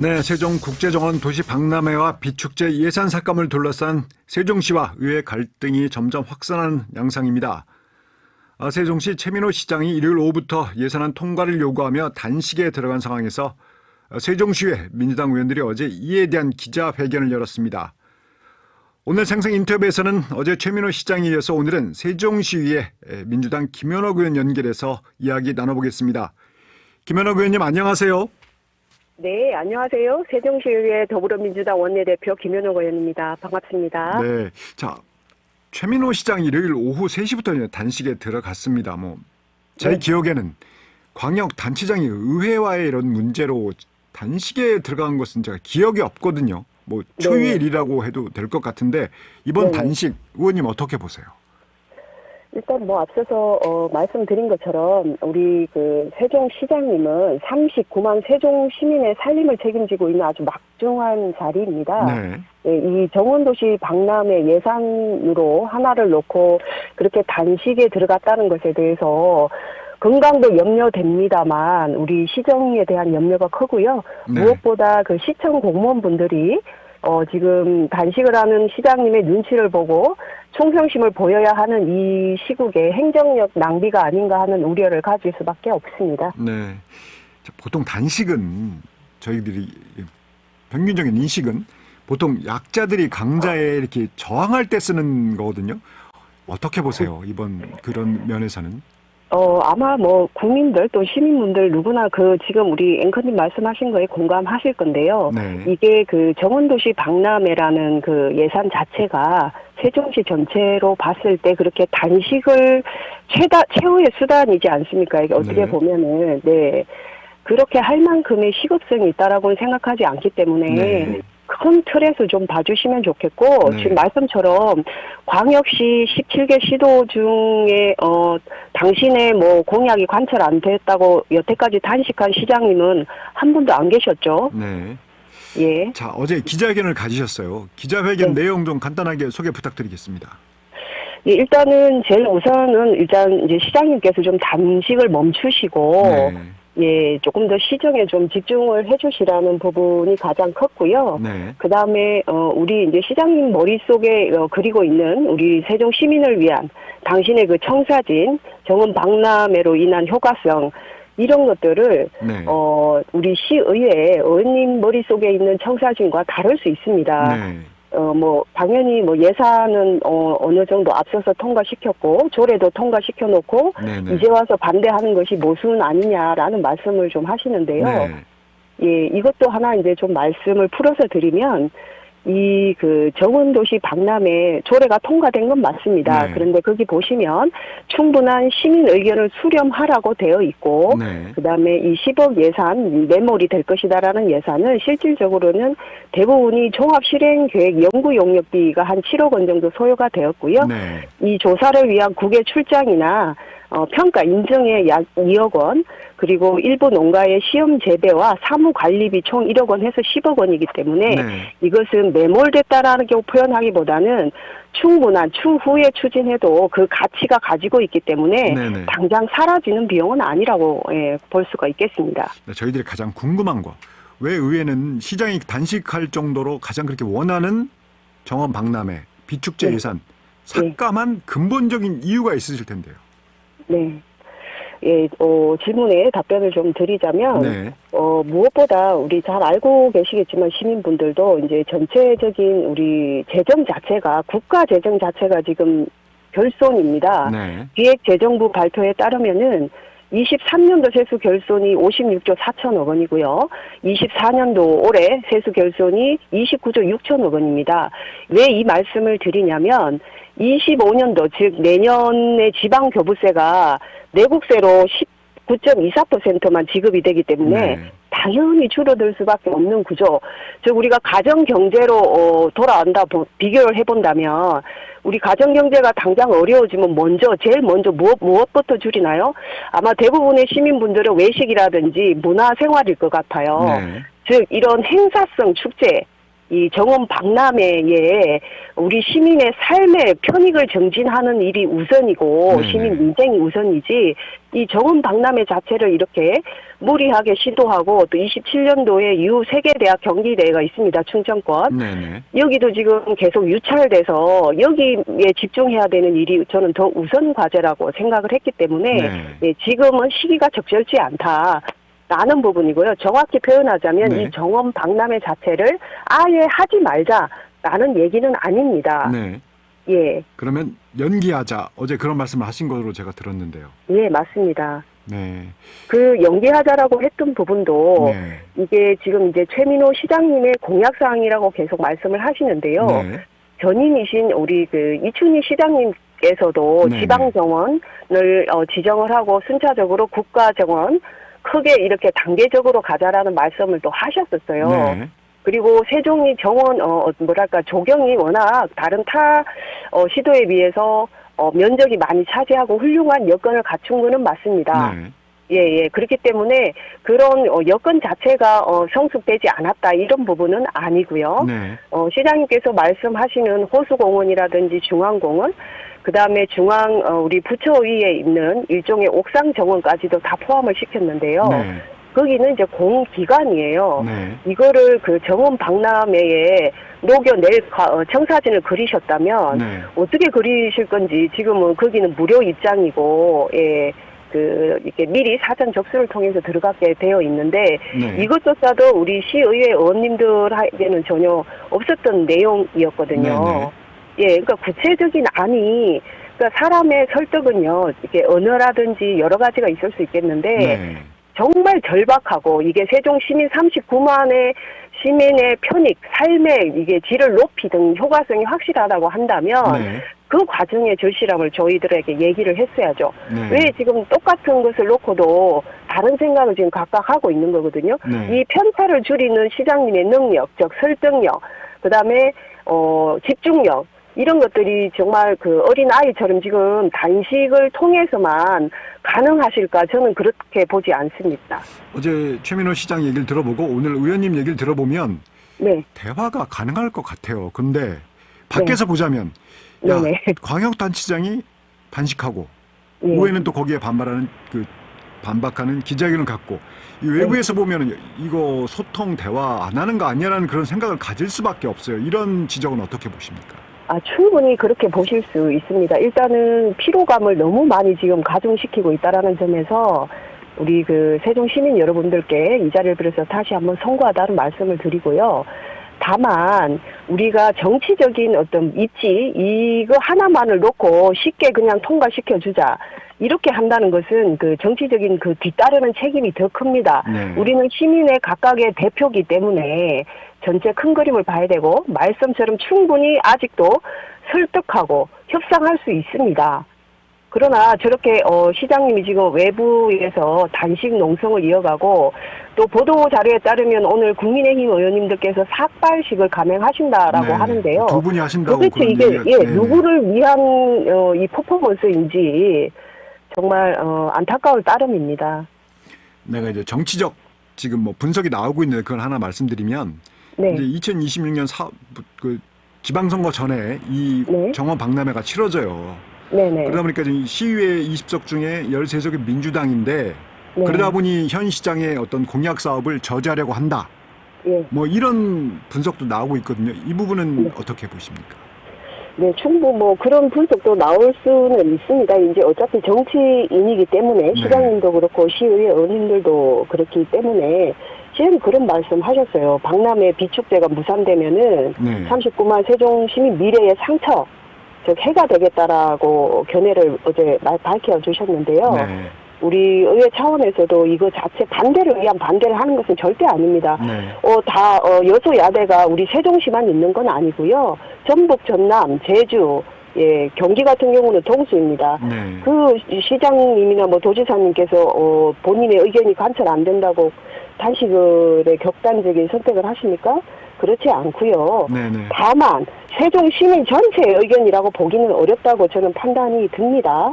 네, 세종 국제정원 도시 박람회와 비축제 예산 삭감을 둘러싼 세종시와 의회 갈등이 점점 확산하는 양상입니다. 아, 세종시 최민호 시장이 일요일 오후부터 예산안 통과를 요구하며 단식에 들어간 상황에서 세종시회 민주당 의원들이 어제 이에 대한 기자회견을 열었습니다. 오늘 생생 인터뷰에서는 어제 최민호 시장에 이어서 오늘은 세종시의회 민주당 김현옥 의원 연결해서 이야기 나눠보겠습니다. 김현옥 의원님 안녕하세요. 네, 안녕하세요. 세종시의회 더불어민주당 원내대표 김현옥 의원입니다. 반갑습니다. 네. 자, 최민호 시장 일요일 오후 3시부터 단식에 들어갔습니다. 뭐, 제 네. 기억에는 광역 단체장이 의회와의 이런 문제로 단식에 들어간 것은 제가 기억이 없거든요. 뭐, 초유의 네. 일이라고 해도 될 것 같은데, 이번 네. 단식 의원님 어떻게 보세요? 일단 뭐 앞서서 어, 말씀드린 것처럼 우리 그 세종 시장님은 39만 세종 시민의 살림을 책임지고 있는 아주 막중한 자리입니다. 네. 예, 이 정원도시 박람회 예산으로 하나를 놓고 그렇게 단식에 들어갔다는 것에 대해서 건강도 염려됩니다만 우리 시정에 대한 염려가 크고요. 네. 무엇보다 그 시청 공무원분들이 어 지금 단식을 하는 시장님의 눈치를 보고 충성심을 보여야 하는 이 시국에 행정력 낭비가 아닌가 하는 우려를 가질 수밖에 없습니다. 네. 자, 보통 단식은 저희들이 평균적인 인식은 보통 약자들이 강자에 이렇게 저항할 때 쓰는 거거든요. 어떻게 보세요? 이번 그런 면에서는. 어, 아마 뭐 국민들 또 시민분들 누구나 그 지금 우리 앵커님 말씀하신 거에 공감하실 건데요. 네. 이게 그 정원도시 박람회라는 그 예산 자체가 세종시 전체로 봤을 때 그렇게 단식을 최다 최후의 수단이지 않습니까? 이게 어떻게 네. 보면은 네 그렇게 할 만큼의 시급성이 있다라고는 생각하지 않기 때문에 네. 큰 틀에서 좀 봐주시면 좋겠고 네. 지금 말씀처럼 광역시 17개 시도 중에 어 당신의 뭐 공약이 관철 안 됐다고 여태까지 단식한 시장님은 한 분도 안 계셨죠. 네. 예. 자, 어제 기자회견을 가지셨어요. 기자회견 네. 내용 좀 간단하게 소개 부탁드리겠습니다. 예, 일단은 제일 우선은 일단 이제 시장님께서 좀 단식을 멈추시고 네. 예 조금 더 시정에 좀 집중을 해주시라는 부분이 가장 컸고요. 네. 그 다음에, 어, 우리 이제 시장님 머릿속에 어, 그리고 있는 우리 세종 시민을 위한 당신의 그 청사진, 정원 박람회로 인한 효과성, 이런 것들을, 네. 어, 우리 시의회 의원님 머릿속에 있는 청사진과 다를 수 있습니다. 네. 어, 뭐, 당연히 뭐 예산은, 어, 어느 정도 앞서서 통과시켰고, 조례도 통과시켜놓고, 네. 네. 이제 와서 반대하는 것이 모순 아니냐라는 말씀을 좀 하시는데요. 네. 예, 이것도 하나 이제 좀 말씀을 풀어서 드리면, 이 그 정원도시 박람회 조례가 통과된 건 맞습니다. 네. 그런데 거기 보시면 충분한 시민 의견을 수렴하라고 되어 있고, 네. 그 다음에 이 10억 예산, 매몰이 될 것이다라는 예산은 실질적으로는 대부분이 종합 실행 계획 연구 용역비가 한 7억 원 정도 소요가 되었고요. 네. 이 조사를 위한 국외 출장이나 어, 평가 인증에 약 2억 원, 그리고 일부 농가의 시험 재배와 사무 관리비 총 1억 원 해서 10억 원이기 때문에 네. 이것은 매몰됐다라는 게 표현하기보다는 충분한 추후에 추진해도 그 가치가 가지고 있기 때문에 네. 네. 당장 사라지는 비용은 아니라고 예, 볼 수가 있겠습니다. 네, 저희들이 가장 궁금한 거. 왜 의회는 시장이 단식할 정도로 가장 그렇게 원하는 정원 박람회, 비축제 네. 예산 삭감한 근본적인 이유가 있으실 텐데요. 네. 예, 어, 질문에 답변을 좀 드리자면, 네. 어, 무엇보다 우리 잘 알고 계시겠지만 시민분들도 이제 전체적인 우리 재정 자체가, 국가 재정 자체가 지금 결손입니다. 네. 기획재정부 발표에 따르면은 23년도 세수 결손이 56조 4천억 원이고요. 24년도 올해 세수 결손이 29조 6천억 원입니다. 왜 이 말씀을 드리냐면 25년도 즉 내년에 지방 교부세가 내국세로 19.24%만 지급이 되기 때문에 네. 당연히 줄어들 수밖에 없는 구조. 즉 우리가 가정 경제로 어, 돌아온다 보- 비교를 해본다면 우리 가정 경제가 당장 어려워지면 먼저 제일 먼저 무엇 무엇부터 줄이나요? 아마 대부분의 시민분들은 외식이라든지 문화 생활일 것 같아요. 네. 즉 이런 행사성 축제 이 정원 박람회에 우리 시민의 삶의 편익을 정진하는 일이 우선이고 네네. 시민 민생이 우선이지 이 정원 박람회 자체를 이렇게 무리하게 시도하고 또 27년도에 유 세계대학 경기대회가 있습니다. 충청권. 네네. 여기도 지금 계속 유찰돼서 여기에 집중해야 되는 일이 저는 더 우선 과제라고 생각을 했기 때문에 네. 예, 지금은 시기가 적절치 않다. 라는 부분이고요. 정확히 표현하자면 네. 이 정원 박람회 자체를 아예 하지 말자라는 얘기는 아닙니다. 네. 예, 그러면 연기하자. 어제 그런 말씀을 하신 것으로 제가 들었는데요. 예, 맞습니다. 네. 그 연기하자라고 했던 부분도 네. 이게 지금 이제 최민호 시장님의 공약 사항이라고 계속 말씀을 하시는데요. 네. 전임이신 우리 그 이춘희 시장님 께서도 네네. 지방 정원을 어, 지정을 하고 순차적으로 국가 정원 크게 이렇게 단계적으로 가자라는 말씀을 또 하셨었어요. 네. 그리고 세종이 정원 어 뭐랄까 조경이 워낙 다른 타 어, 시도에 비해서 어, 면적이 많이 차지하고 훌륭한 여건을 갖춘 거는 맞습니다. 네. 예, 예. 그렇기 때문에 그런 어, 여건 자체가 어, 성숙되지 않았다 이런 부분은 아니고요. 네. 어, 시장님께서 말씀하시는 호수공원이라든지 중앙공원, 그 다음에 중앙, 어, 우리 부처위에 있는 일종의 옥상 정원까지도 다 포함을 시켰는데요. 네. 거기는 이제 공기관이에요. 네. 이거를 그 정원 박람회에 녹여낼 가- 어, 청사진을 그리셨다면 네. 어떻게 그리실 건지 지금은 거기는 무료 입장이고, 예, 그, 이렇게 미리 사전 접수를 통해서 들어가게 되어 있는데, 네. 이것조차도 우리 시의회 의원님들에게는 전혀 없었던 내용이었거든요. 네 네. 예, 그러니까 구체적인 안이 그러니까 사람의 설득은요, 이게 언어라든지 여러 가지가 있을 수 있겠는데 네. 정말 절박하고 이게 세종 시민 39만의 시민의 편익, 삶의 이게 질을 높이든 효과성이 확실하다고 한다면 네. 그 과정의 절실함을 저희들에게 얘기를 했어야죠. 네. 왜 지금 똑같은 것을 놓고도 다른 생각을 지금 각각 하고 있는 거거든요. 네. 이 편차를 줄이는 시장님의 능력, 즉 설득력, 그 다음에 어 집중력 이런 것들이 정말 그 어린 아이처럼 지금 단식을 통해서만 가능하실까 저는 그렇게 보지 않습니다. 어제 최민호 시장 얘기를 들어보고 오늘 의원님 얘기를 들어보면 네, 대화가 가능할 것 같아요. 근데 밖에서 보자면 야, 네. 네네. 광역단체장이 반식하고 예. 오해는 또 거기에 반발하는 그 반박하는 기자회견을 갖고 이 외부에서 네. 보면은 이거 소통 대화 안 하는 거 아니야라는 그런 생각을 가질 수밖에 없어요. 이런 지적은 어떻게 보십니까? 아, 충분히 그렇게 보실 수 있습니다. 일단은 피로감을 너무 많이 지금 가중시키고 있다라는 점에서 우리 그 세종 시민 여러분들께 이 자리를 빌어서 다시 한번 송구하다는 말씀을 드리고요. 다만 우리가 정치적인 어떤 입지 이거 하나만을 놓고 쉽게 그냥 통과시켜 주자 이렇게 한다는 것은 그 정치적인 그 뒤따르는 책임이 더 큽니다. 네. 우리는 시민의 각각의 대표기 때문에 전체 큰 그림을 봐야 되고 말씀처럼 충분히 아직도 설득하고 협상할 수 있습니다. 그러나 저렇게 어 시장님이 지금 외부에서 단식 농성을 이어가고 또 보도 자료에 따르면 오늘 국민의힘 의원님들께서 삭발식을 감행하신다라고 네. 하는데요. 두 분이 하신다고 도대체 이게 얘기가- 예 네. 누구를 위한 어, 이 퍼포먼스인지 정말 어, 안타까울 따름입니다. 내가 이제 정치적 지금 뭐 분석이 나오고 있는데 그걸 하나 말씀드리면 네, 이제 2026년 사, 그 지방선거 전에 이 네. 정원 박람회가 치러져요. 네, 네. 그러다 보니까 지금 시의회 20석 중에 13석이 민주당인데 네. 그러다 보니 현 시장의 어떤 공약 사업을 저지하려고 한다. 예. 뭐 이런 분석도 나오고 있거든요. 이 부분은 네. 어떻게 보십니까? 네, 충분 뭐 그런 분석도 나올 수는 있습니다. 이제 어차피 정치인이기 때문에 네. 시장님도 그렇고 시의회 의원님들도 그렇기 때문에 지금 그런 말씀하셨어요. 박람회 비축제가 무산되면은 네. 39만 세종 시민 미래의 상처, 즉 해가 되겠다라고 견해를 어제 말- 밝혀 주셨는데요. 네. 우리 의회 차원에서도 이거 자체 반대를 위한 반대를 하는 것은 절대 아닙니다. 네. 어, 다, 어, 여소야대가 우리 세종시만 있는 건 아니고요. 전북, 전남, 제주, 예, 경기 같은 경우는 동수입니다. 네. 그 시장님이나 뭐 도지사님께서, 어, 본인의 의견이 관철 안 된다고 단식을의 격단적인 선택을 하십니까? 그렇지 않고요. 네. 네. 다만, 세종 시민 전체의 의견이라고 보기는 어렵다고 저는 판단이 듭니다.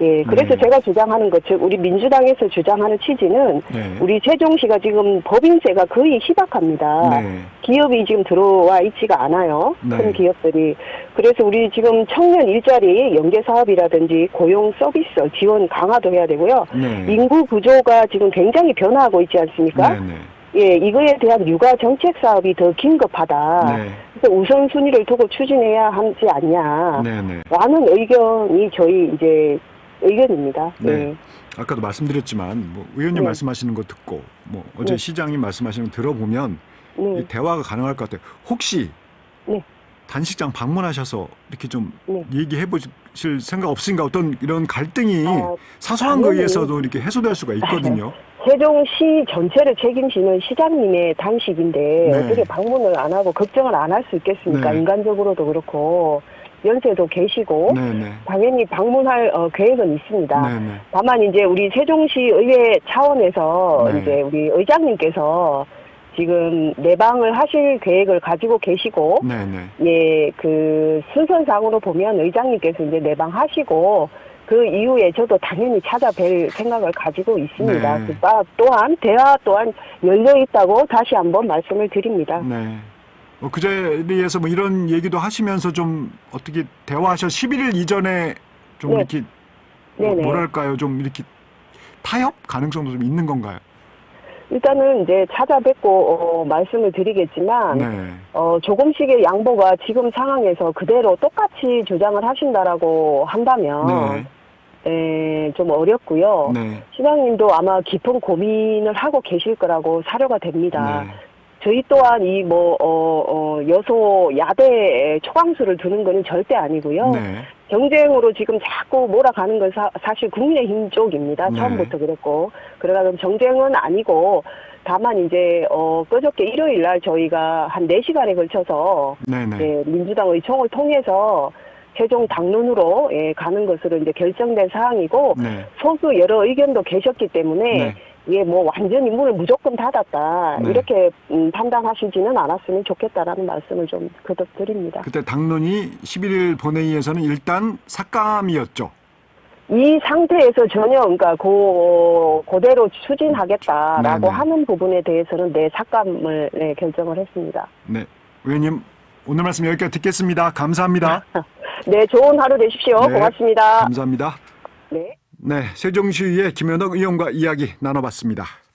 예, 그래서 네. 제가 주장하는 것, 즉, 우리 민주당에서 주장하는 취지는 네. 우리 세종시가 지금 법인세가 거의 희박합니다. 네. 기업이 지금 들어와 있지가 않아요. 네. 큰 기업들이. 그래서 우리 지금 청년 일자리 연계 사업이라든지 고용 서비스 지원 강화도 해야 되고요. 네. 인구 구조가 지금 굉장히 변화하고 있지 않습니까? 네. 네. 예, 이거에 대한 육아 정책 사업이 더 긴급하다. 네. 그래서 우선순위를 두고 추진해야 하지 않냐. 네. 네. 라는 의견이 저희 이제 의견입니다. 네. 예. 아까도 말씀드렸지만 뭐 의원님 네. 말씀하시는 거 듣고 뭐 어제 네. 시장님 말씀하시는 거 들어보면 네. 이 대화가 가능할 것 같아요. 혹시 네. 단식장 방문하셔서 이렇게 좀 네. 얘기해 보실 생각 없으신가 어떤 이런 갈등이 어, 사소한 당연히. 거에서도 이렇게 해소될 수가 있거든요. 세종시 전체를 책임지는 시장님의 단식인데 네. 어떻게 방문을 안 하고 걱정을 안 할 수 있겠습니까? 네. 인간적으로도 그렇고 연세도 계시고 네, 네. 당연히 방문할 어, 계획은 있습니다. 네, 네. 다만 이제 우리 세종시 의회 차원에서 네. 이제 우리 의장님께서 지금 내방을 하실 계획을 가지고 계시고 네, 네. 예, 그 순서상으로 보면 의장님께서 이제 내방하시고 그 이후에 저도 당연히 찾아뵐 생각을 가지고 있습니다. 네. 그 바- 또한 대화 또한 열려 있다고 다시 한번 말씀을 드립니다. 네. 어, 그 자리에서 뭐 이런 얘기도 하시면서 좀 어떻게 대화하셔 11일 이전에 좀 네. 이렇게 뭐- 네네. 뭐랄까요 좀 이렇게 타협 가능성도 좀 있는 건가요? 일단은 이제 찾아뵙고 어, 말씀을 드리겠지만 네. 어, 조금씩의 양보가 지금 상황에서 그대로 똑같이 주장을 하신다라고 한다면 에, 좀 어렵고요. 네. 시장님도 아마 깊은 고민을 하고 계실 거라고 사료가 됩니다. 네. 저희 또한 이 뭐, 어, 어, 여소 야대에 초강수를 두는 거는 절대 아니고요. 네. 경쟁으로 지금 자꾸 몰아가는 건 사, 사실 국민의힘 쪽입니다. 네. 처음부터 그랬고. 그래가지고 정쟁은 아니고, 다만 이제, 어, 그저께 일요일 날 저희가 한 4시간에 걸쳐서, 네. 네. 예, 민주당 의총을 통해서 최종 당론으로, 예, 가는 것으로 이제 결정된 사항이고, 네. 소수 여러 의견도 계셨기 때문에, 네. 예, 뭐 완전히 문을 무조건 닫았다. 네. 이렇게 음, 판단하시지는 않았으면 좋겠다라는 말씀을 좀 거듭 드립니다. 그때 당론이 11일 본회의에서는 일단 삭감이었죠. 이 상태에서 전혀 그러니까 고 그대로 추진하겠다라고 네네. 하는 부분에 대해서는 내 삭감을 네, 결정을 했습니다. 네. 의원님 오늘 말씀 여기까지 듣겠습니다. 감사합니다. 네, 좋은 하루 되십시오. 네. 고맙습니다. 감사합니다. 네. 네, 세종시의회 김현옥 의원과 이야기 나눠봤습니다.